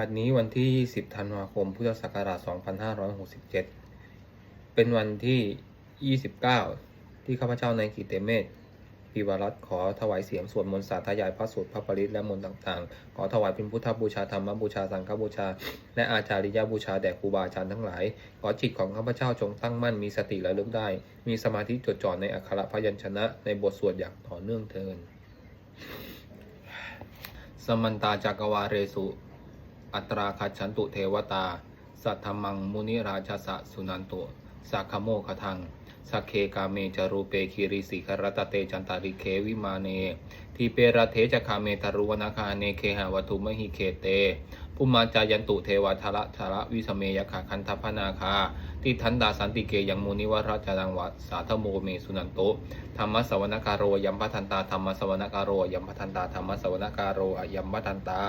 บัดนี้วันที่ 20 ธันวาคม พุทธศักราช 2567 เป็นวันที่ 29 ที่ข้าพเจ้าในกิเตเมธปีวรัตขอถวายเสียงสวดมนต์สาธยายพระสูตรพระปริตและมนต์ต่างๆ ขอถวายเป็นพุทธบูชาธรรมบูชาสังฆบูชา และอาจาริยบูชาแด่ครูบาอาจารย์ทั้งหลาย ขอจิตของข้าพเจ้าจงตั้งมั่นมีสติระลึกได้ มีสมาธิจดจ่อในอักขระพยัญชนะ ในบทสวดอย่างต่อเนื่องเทินสมันตาจักรวาเรสุ อัตราคัจฉันตุเทวตา สัทธมังมุนิราชสะสุนันตุสักขโมคทังสักเคกาเมจารูเปคิริสิครตเตจันตาริเควิมาเน ทีเปรเทจคาเมทรุวนาคาเนเคหาวัตุมหิเคเตภูมาจายันตุเทวทระทระวิสเมยขาคันทพนาคาติทันดาสันติเกยังมุนิวราชดังวัดสาธโมเมสุนันโตธรรมสวนการโรยัมพัทันตาธรรมสวนการโรยัมพัทันตาธรรมสวนการโรอยัมพัทันตา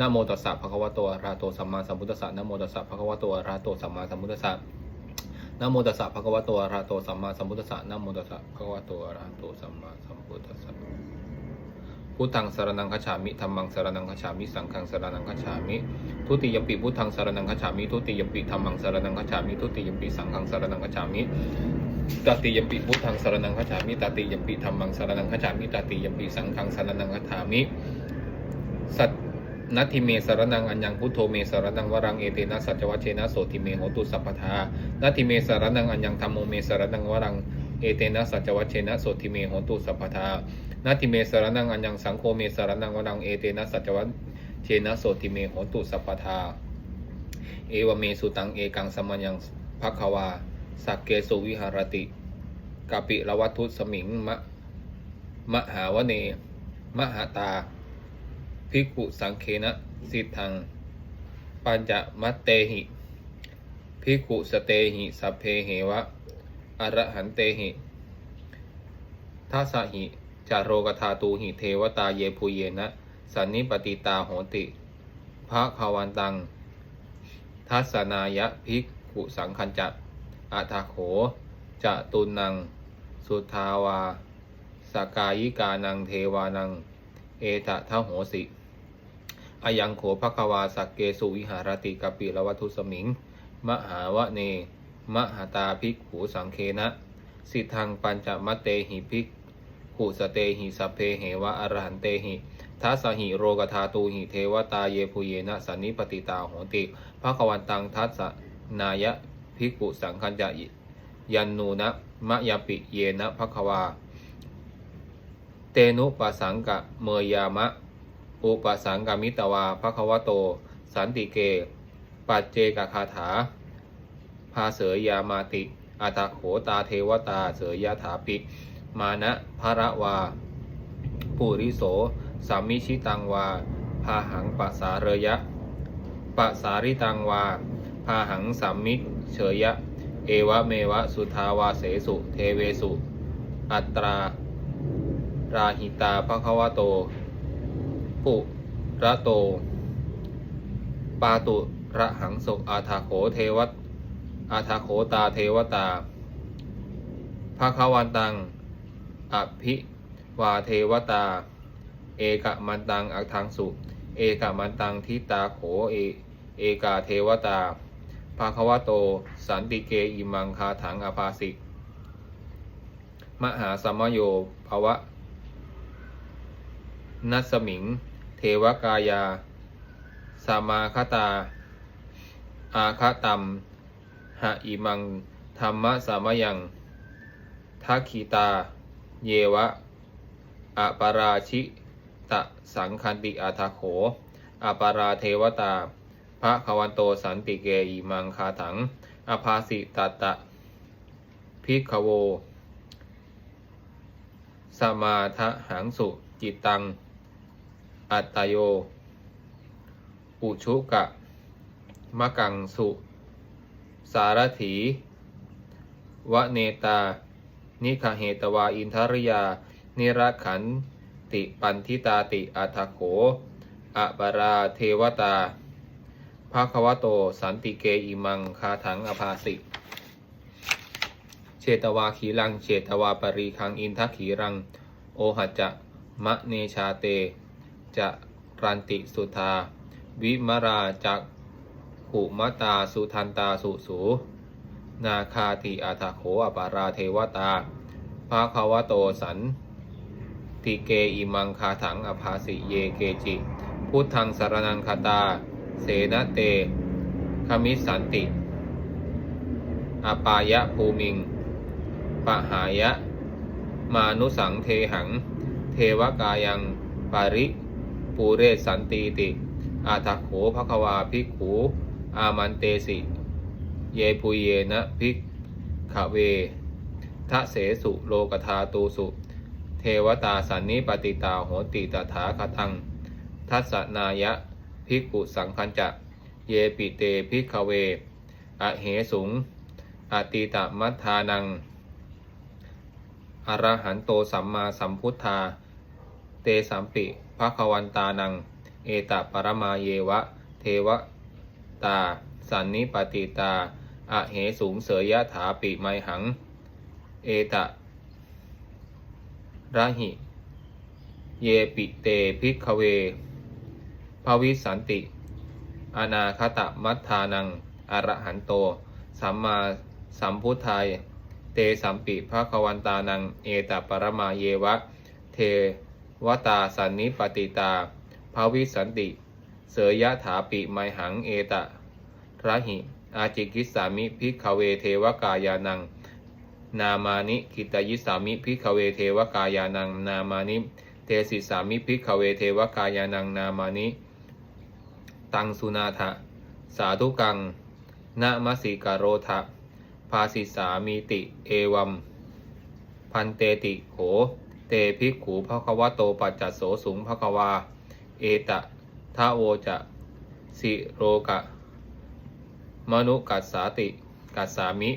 นะโมตัสสะภะคะวะโตอะระหะโตสัมมาสัมพุทธัสสะนะโมตัสสะภะคะวะโตอะระหะโตสัมมาสัมพุทธัสสะนะโมตัสสะภะคะวะโตอะระหะโตสัมมาสัมพุทธัสสะนะโมตัสสะภะคะวะโตอะระหะโตสัมมาสัมพุทธัสสะพุทธังสรณังคฉามิธัมมังสรณังคฉามิ สังฆังสรณังคฉามิ ทุติยปิพุทธังสรณังคฉามิ ทุติยปิธัมมังสรณังคฉามิ ทุติยปิสังฆังสรณังคฉามิตติยปิพุทธังสรณังคฉามิตติยปิธัมมังสรณังคฉามิตติยปิสังฆังสรณังคฉามิ สัต นัตถิเมสรนังอัญญังพุทโธเมสรนังวรังเอเตนะสัจวัชเชนะโสติเมโหตุสัพพทานัตถิเมสรนังอัญญังธรรมโมเมสรนังวรังเอเตนะสัจวัชเชนะโสติเมโหตุสัพพทานัตถิเมสรนังอัญญังสังโฆเมสรนังวรังเอเตนะสัจวัชเชนะโสติเมโหตุสัพพทาเอวเมสุตังเอกังสมัญญังภัควาสักเกสุวิหารติกปิละวัตุสมิงมะมหาวเนมหาตา ภิกขุสังเคนะสิทธัง ปัญจมัตเตหิภิกขุสเตหิสัพเพเหวะอรหันเตหิทัสหิจารโรกธาตูหิเทวตาเยภูเยนะ สันนิปติตาโหติภะคาวันตัง ทัสสนายะภิกขุสังคัญจัตอัตโขจะตุนัง สุทาวาสกายิกานังเทวานัง เอตะทะโหสิ อายังโขภควาสักเกสุวิหารติกปิละวัตุสมิง มหาวะเน มหาตาภิกขุสังเคนะ สิทังปัญจมะเตหิภิกขุสเตหิสัพเพเหวะอรหันเตหิทัสหิโรกธาตูหิเทวตาเยภูเยนะสันนิปติตาโหติภควันตังทัสนายะภิกขุสังคัญจะยันนูนะมะยาปิเยนะภควา เตนุปสังกะเมยามะ อุปสังกามิตวาภควโต สันติเก ปัจเจกคาถาพาเสยยามาติอัตโขตาเทวตาเสยยถาปิ มานะภระวา ปุริโสสามิชิตังวา พาหังปัสาเรยะปะสาริตังวา พาหังสัมมิเฉยยะ เอวะเมวะสุทาวาเสสุ เทเวสุ อัตรา ราหิตาภควโตุระโต ปาตุระหังสุอาทาโขเทวตอาทาโขตาเทวตาภาควันตัง อภิวาเทวตา เอกมันตังอักทังสุ เอกมันตังทิตาโขเอ เอกาเทวตาภาควโต สันติเกอิมังคาถังอภาสิก มหาสัมมโยภวะ นัสมิง เทวกายาสามาคตา อาคตัมหะอิมัง ธรรมะสามยังทักขีตา เยวะอปาราชิตะสังคันติอาทาโขอปาราเทวตา พระควันโตสันติเกอิมังคาถัง อภาสิตตะพิกขโว สมาทะหังสุจิตตัง อัตตโย อุชุกะ มะกังสุ สารถี วะเนตา นิคเหตวาอินทริยา นิรักขันติปันทิตาติอัทโขอะบาราเทวตาภาควโต สันติเกอิมังคาถังอภาสิเชตวาขีรังเชตวาปรีคังอินทขีรัง โอหัจจะ มะเนชาเต จะรันติสุธา วิมราจักขุมตาสุทันตาสุสู นาคาติอาทาโขอปาราเทวตาภาควโตสันติเกอิมังคาถังอภาสิเยเกจิ พุทธังสารนังคาตา เสนเตคมิสันติอปายะภูมิงปะหายะ มานุสังเทหัง เทวกายัง ปาริ ปูเรศสันติติ อาทักโขภควาภิกขูอามันเตสิ เยปุเยนะภิกขเวทะเสสุโลกธาตูสุ เทวตาสันนิปติตาโหติตถาคตัง ทัสสนายะภิกขุสังคัญจะ เยปิเตภิกขเว อเหสุง อติตมัทานัง อรหันโตสัมมาสัมพุทธา สัมปิภควันตานัง เอตปรมาเยวะ เทวตา สันนิปติตา อะเหสูงเสยยะถาปิไมหัง เอตะระหิ เยปิเตภิกเว ภวิสันติ อนาคตมัทธานัง อรหันโต สัมมาสัมพุทธายเตสัมปิภควันตานัง เอตปรมาเยวะ เท วตาสันนิปติตาภาวิสันติ เสยยะถาปิไมหังเอตะระหิ อาจิกิสามิพิกขเวเทวกายานัง นามานิกิตยิสามิพิกขเวเทวกายานัง นามานิ เทสิสามิพิกขเวเทวกายานัง นามานิ ตังสุนาทะ สาธุกังนะมสิกโรทะภาสิสามีติ เอวัม พันเตติโข เตภิกขูภควโตปัจจัสโสสุงภควา เอตะทะโวจะสิโรกะ มนุกัสสาติกัสสามิ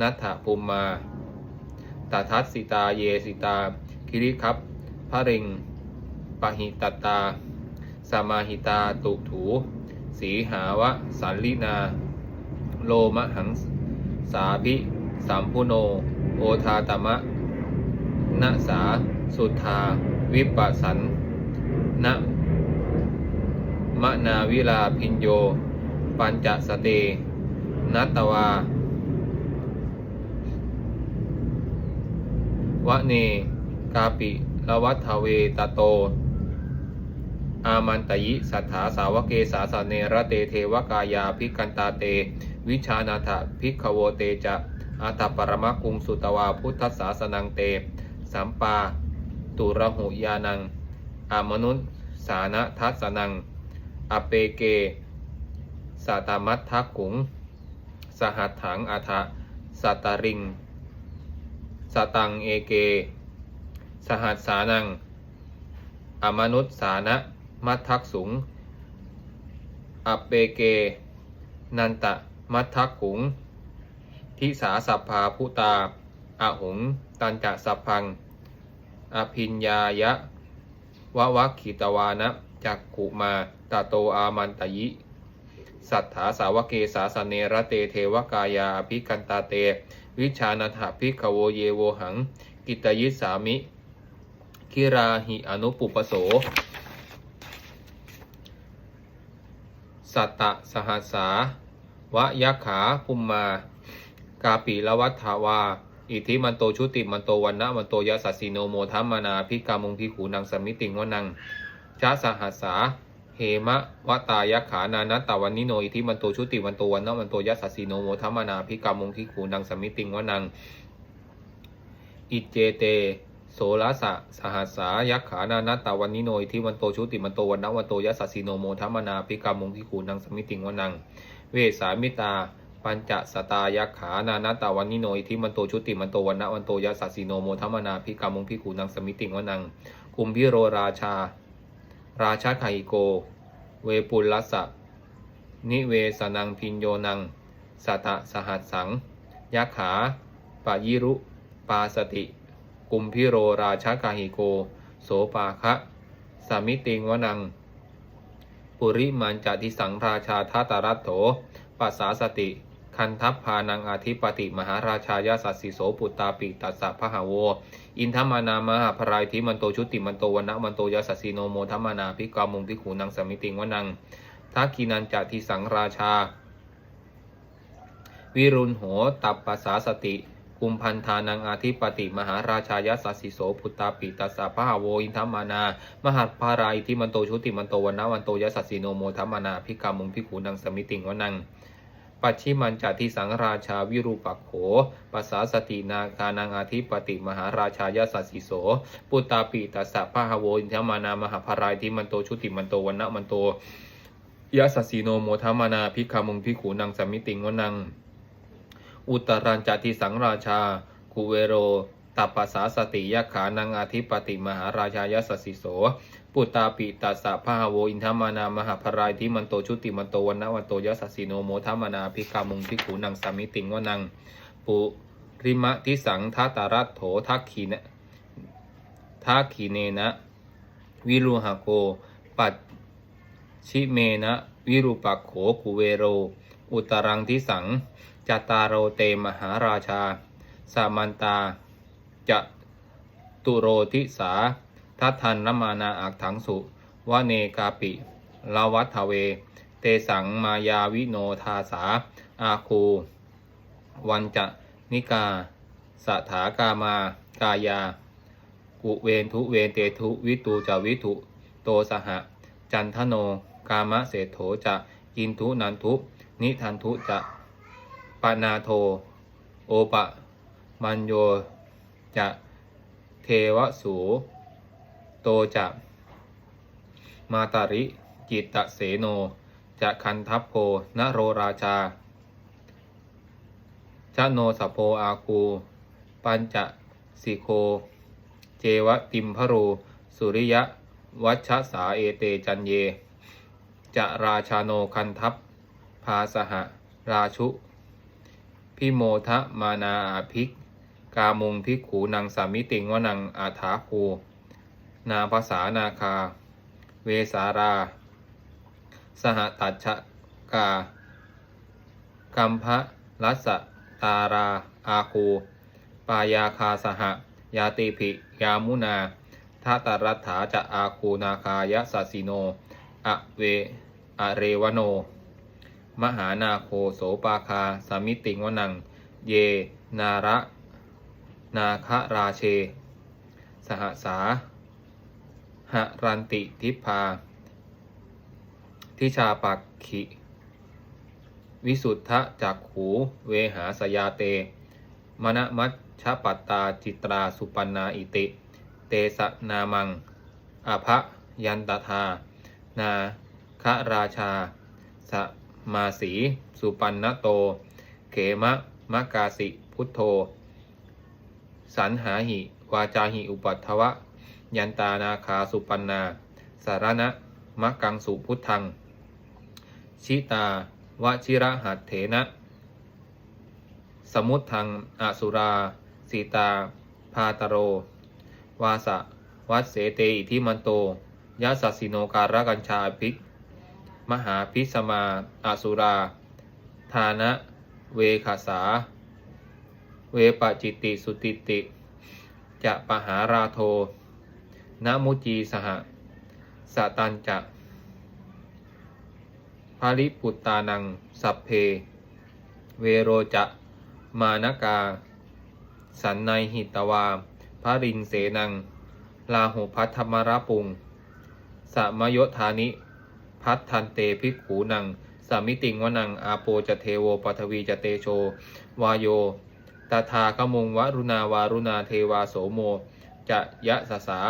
นัตถภูมมาตทัสสิตาเยสิตา คิริครับพระริงปหิตตาสมาหิตาตุถูสีหาวะสันลินา โลมะหังสาภิสัมพุโน โอทาตมะ นะสา สุทาวิปัสสันนะมะนาวิลาพินโย ปัญจสเต นัตตวาวะเน กาปิละวัฏเวตโต อามันตยิสัทธาสาวเกสาสเนระเตเทวกายาภิกันตาเต วิชานาถภิกขโวเตจะอาตปรมกุงสุตวาพุทธศาสนังเต สัมปา ตุระหุยานัง อามนุษสานะทัสนัง อเปเกสัตมัททักขุง สหัตถังอาทะสัตตริง สตังเอเก สหัสสานัง อมนุษสานะมัททักสุง อเปเก นันตะมัททักขุง ทิสาสัพพาพุตา อาหุง ตันจะสัพพัง อภิญญายะวะวัคขิตวานะจักขุมาตาโตอามันตยิ สัทธาสาวเกสาสเนระเตเทวกายาอภิกันตาเต วิชานาถภิกขโวเยโวหัง กิตยิสามิ คิราหิอนุปุปโส สัตตะสหัสสาวะยักขาภุมมา กาปิละวัฏวา อิทธิมันโตชุติมันโตวันนะมันโตยะสัสสิโนโมทัมมานาพิกามุงพิขูนังสมิติงวนังชาสหัสสาเหมะวตายักขานานัตตวันนิโนอิทธิมันโตชุติวันโตวันนะมันโตยะสัสสิโนโมทัมมานาพิกามุงพิขูนังสมิติงวนังอิเจเตโสรสะสหัสสายักขานานัตตวันนิโนอิทิมันโตชุติมันโตวันนวันโตยะสัสสิโนโมทัมมนาพิกามุงพิขูนังสมิติงวนัง เวสามิตา ปัญจสตายักขานานาตาวันนิโนอิทิมันโตชุติมันโตวันนะวันโตยะสัสสิโนโมทัมมนาพิกามุงพิขูนังสมิติงวนังคุมพิโรราชา ราชาไคโก เวปุลลัสสะนิเวสนังพินโยนังสัตตสหัสสังยักขาปายิรุปาสติ กุมพิโรราชากาหิโก โสปาคะสามิติงวนัง ปุริมันจติสังราชาทัตรัตโถปัสสาสติ คันทัพพานังอาธิปติมหาราชายาสัสสิโสปุตตาปิตัสสะพหาโว อินทมานามหาพรายทิมันโตชุติมันโตวันะมันโตยาสัสสิโนโมทัมมานาพิกามุงพิขูนังสมิติงวนังทักกินันจทิสังราชา วิรุณโหตับปปสสาสติกุมพันธานังอาทิปติมหาราชายสัสสิโสพุตตาปิตัสสะพหาโวอินทมานามหัตภาราอิทิมันโตชุติมันโตวันนะวันโตยสัสสิโนโมทัมมานาพิกามุงพิขูนังสมิติงวนัง ปัจฉิมันจทิสังราชาวิรูปักโขปัสสาสตินาคานังอาทิปติมหาราชายสัสสิโส ปุตตาปิตัสสะพหโวอินทมานามหาภารายทิมันโตชุติมันโตวันนะมันโตยะสัสสีโนโมทัมานาพิคามุงพิขูนังสมิติงวนัง อุตรัญจติสังราชากุเวโรตัปปสาสติยะขานังอาทิปติมหาราชายสัสสิโส ปุตตาปิตัสสะพหาโวอินทมานามหาภรายทิมันโตชุติมันโตวันนวันโตยะสัสสีโนโมทัมมานาพิคามุงพิขูนังสามิติงวนังปุริมะทิสังทัตารัตโถทักขีนะทักขีเนนะ วิรุหโก ปัจชิเมนะวิรุปักโขกุเวโร อุตรังทิสังจตารโรเตมหาราชา สามันตาจะตุโรทิสา ทัตทันนมานาอักถังสุวเนกาปิลาวัตเว เตสังมายาวิโนทาสา อาคู วันจะนิกาสถากามากายา กุเวนทุเวนเตทุวิตูจะวิทุโตสหะจันทโน กามะเศโถจะอินทุนันทุนิทันทุจะปนาโท โอปะ มันโยจะเทวสู โตจะ มาตาริ จิตตเสโน จะคันทัพโพนโรราชาชโนสโพอาคู ปัญจสิโค เจวะติมพโรสุริยะ วัชสาเอเตจันเย จะราชาโนคันทัพพาสหราชุ พิโมทะมานาอาภิกกามุงพิขูนังสามิติงวนังอาถาคู นาภาษานาคา เวสารา สหตัชกากัมภะรัสตารา อาคู ปายาคาสห ยาติภิ ยามุนาทัตรัฐาจะอาคูนาคายะสัสิโน อเวอเรวโน มหานาโคโสปาคาสามิติงวนัง เย นาระ นาคราเช สหสา หรันติทิพา ทิชาปักขิ วิสุทธะจักขูเวหาสยาเต มณมัชชปัตตาจิตราสุปันนาอิติ เตสะนามังอภะยันตทานาคราชา สมาสี สุปันนโต เขมะมะกาสิพุทโธ สันหาหิ วาจาหิอุปัทวะ ยันตานาคาสุปันนา สารณะมะกังสุพุทธัง ชิตาวชิระหัตเถนะ สมุทธังอสุรา สีตา พาตโร วาสะวัดเสเตอิทิมันโตยะสัสสิโนการะกัญชาภิกมหาพิสมาอาสุรา ทานะ เวขาสา เวปจิตติสุติติ จะปหาราโท นะมุจีสหสตันจะภาริปุตตานัง สัพเพ เวโรจะ มานกา สันในหิตวาภรินเสนัง ลาหุพัทธมรปุงสมยธานิ พัททันเตภิกขูนังสามิติงวนัง อาโปจะเทโวปทวีจะเตโช วายโยตถาคมุงวรุณาวารุณาเทวาโสโม จะยะสสา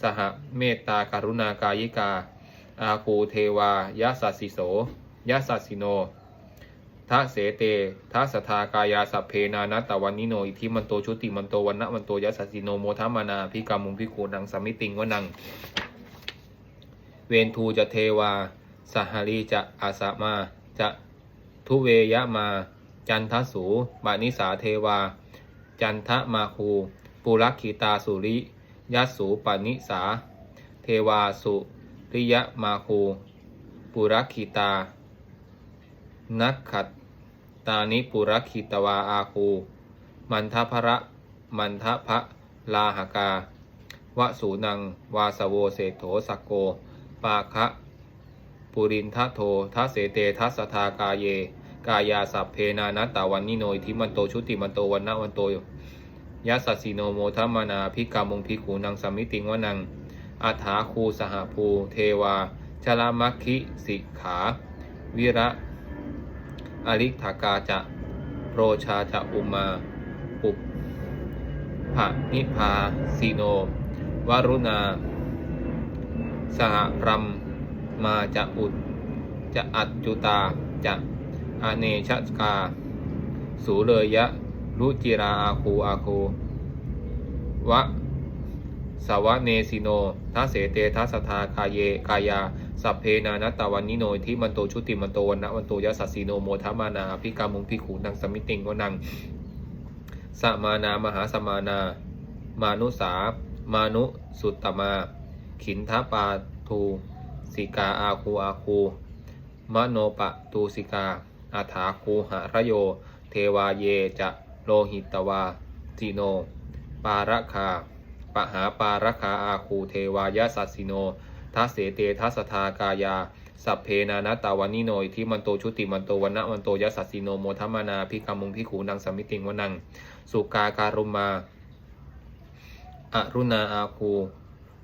สหเมตตากรุณากายิกา อาคูเทวายะสัสสิโสยะสัสสิโนทะเสเตทะสทากายาสัพเพนานัตตวันนิโน อิทิมันโตชุติมันโตวันนะมันโตยะสัสสิโนโมทัมานาพิกามุงพิคูนังสมมิติงวนัง เวนทูจะเทวา สหรีจะอาสามา จะทุเวยะมา จันทสูบานิสาเทวา จันทมาคู ปุรักขีตาสุริ ยัสสูปานิสา เทวาสุริยมาคูปุรักขีตา นักขัดตานิปุรักขิตวาอาคู มันทพระมันทพะลาหกาวสูนัง วาสโวเศโถสกโก ปาคะปุรินทโททัเสเตทัสสทากาเย กายาสัพเพนานัตตาวันนิโนอิทิมันโตชุติมันโตวันนะวันโต ยัสสสิโนโมทัมนาพิกามุงพิขูนังสมมิติงวนังอัฐาคูสหภูเทวาชลามัคคิสิกขา วิระอริธากาจะโรชาจะอุมาปุปภะนิพาสีโน วรุณา สหพรัมมาจะอุด จะอัจจุตาจะอเนชกา สูเลยะ รุจิราอาคูอาคูวะสวะเนสิโนทัสเสเตทัสทาคาเยกายา สัพเพนานัตตวันนิโนทิมันโตชุติมันโตวันนะวันโตยสสสสีโนโมทัมมานาพิกามุงพิขูนังสมิติงวนังสมานามหาสมานา มานุสา มานุสุตตมา ขินทปาทูสิกาอาคูอาคูมโนปะตูสิกาอาถาคูหะระโย เทวาเยจะ โลหิตวาจิโน ปาระคา ปหาปาระคาอาคูเทวายสัสสิโนทัสเสเตทัสทากายา สัพเพนานาตาวันนิโนอิทิมันโตชุติมันโตวันนะวันโตยัสสสสิโนโมทัมานาพิกามุงพิขูนังสมมิติงวนัง สุกาการุมา อรุณาอาคู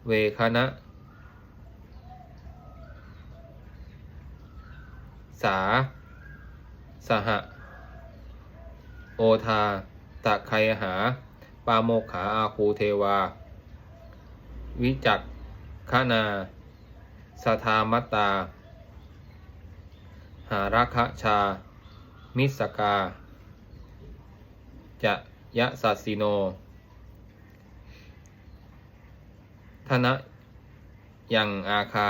เวคณะสา สห โอทาตะไคหา ปาโมกขาอาคูเทวา วิจักขนาสทามตา หารัคชา มิสกา จะยะสัสิโน ธนะยังอาคา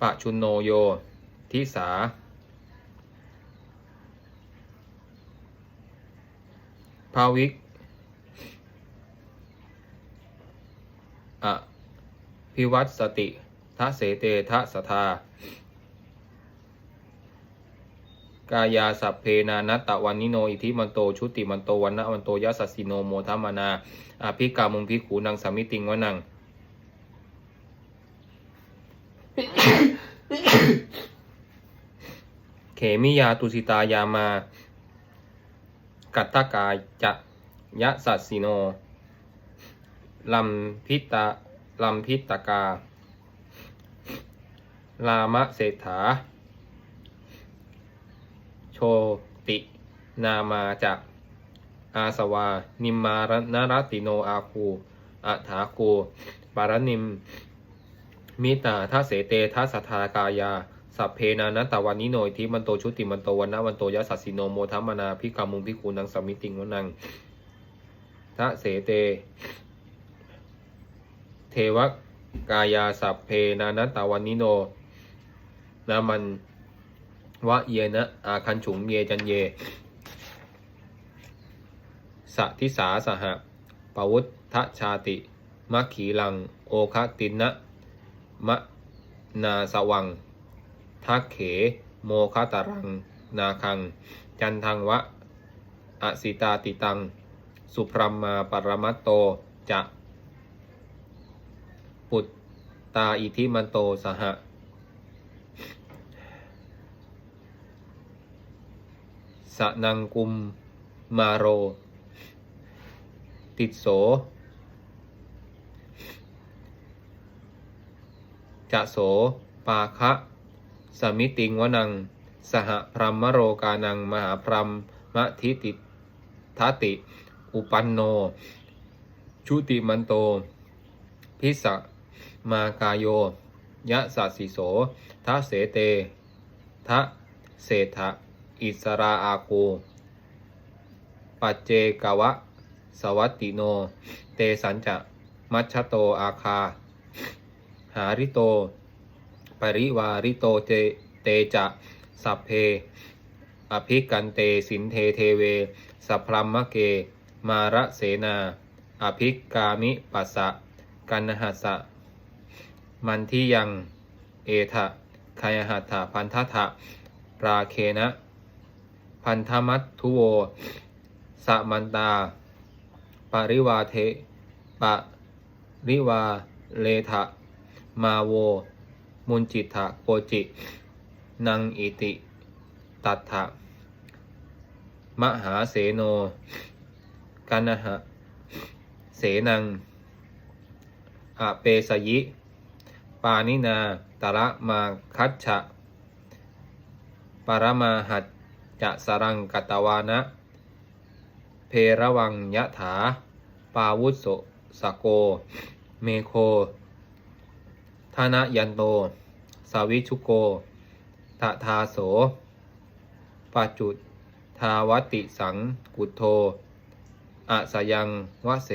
ปะชุนโนโย ทิสา ภาวิกอะพิวัตสติทะเสเตทะสทากายาสัพเพนานัตตะวันนิโน อิทิมันโต ชุติมันโตวันนะวันโตยัสสสิโนโมทัมมานาอภิกามุงพิขูนังสามิติงวนัง เขมิยาตุสิตายามา กัตตกายจะยะสัสสิโนลัมพิตาลัมพิตกา ลามะเศรษฐา โชตินามาจากอาสวา นิมมารนรติโนอาคูอัฐาคูปารนิมมิตาทัเสเตทัสทากายา สัพเพนานัตตาวันนิโนอิทิมันโตชุติมันโตวันนะวันโตยัสสสสิโนโมทัมมานาพิกามุงพิคูนังสมมิติงวนังทะเสเต เทวกายาสัพเพนานัตตาวันนิโนนามันวะเยนะอาคันฉุงเยจันเยสะทิสาสหะปวุฒทชาติมัคขีลัง โอคตินะมะนาสวัง ทักเข โมคตารัง นาคัง จันทังวะ อสิตาติตัง สุพรมมาปรมัตโต จะ ปุตตาอิทิมันโตสหะสนังกุมมาโร ติดโส จะโส ปาคะ สมิติงวนัง สหพรหมโรกานัง มหาพรหมมะทิติทติ อุปันโน ชุติมันโต พิสะมากายโย ยะสัสิโสทะเสเตทะเศรษฐะอิสราอาคูปัจเจกวะ สวัตติโน เตสัญจะ มัชโตอาคา หาริโต ริวาริโตเจเตจะสัพเพ อภิกันเตสินเทเทเว สัพพลัมมะเก มาระเสนา อภิกามิปัสสะกันหัสสะมันที่ยัง เอทะคายหัตถะพันทธะราเคนะ พันธมัตทุโวสมันตา ปริวาเทปะริวาเลทะ มาโว มุนจิตะโกจิ นังอิติ ตัตถะมหาเสโน กันนะหะ เสนังอเปสยิ ปานินาตระมาคัจฉะปรมาหัดจะสรังกตวานะ เพระวังยะถา ปาวุโสสโก เมโค ธนยันโต สาวิชุโกทะทาโสปัจจุทาวติสังกุโธอะสยังวะเส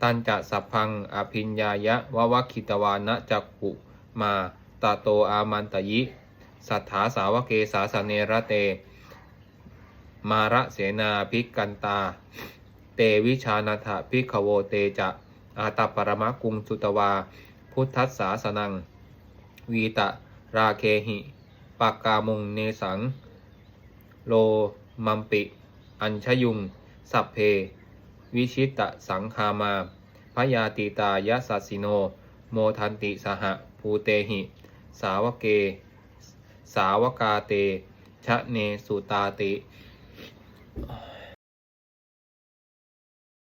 ตันจะสัพพังอภิญญายะวะวะคิตวานะจักขุมาตาโตอามันตยิ สัทธาสาวเกสาสเนระเต มาระเสนาภิกันตา เตวิชานาถภิกขโวเตจะอาตปรมะกุงสุตวา พุทธัสสาสนัง วีตะราเคหิปากกามุงเนสัง โลมัมปิ อัญชยุง สัพเพ วิชิตะสังคามาพยาติตายะสัสสิโน โมทันติสหภูเตหิ สาวเก สาวกาเต ชะเนสุตาติ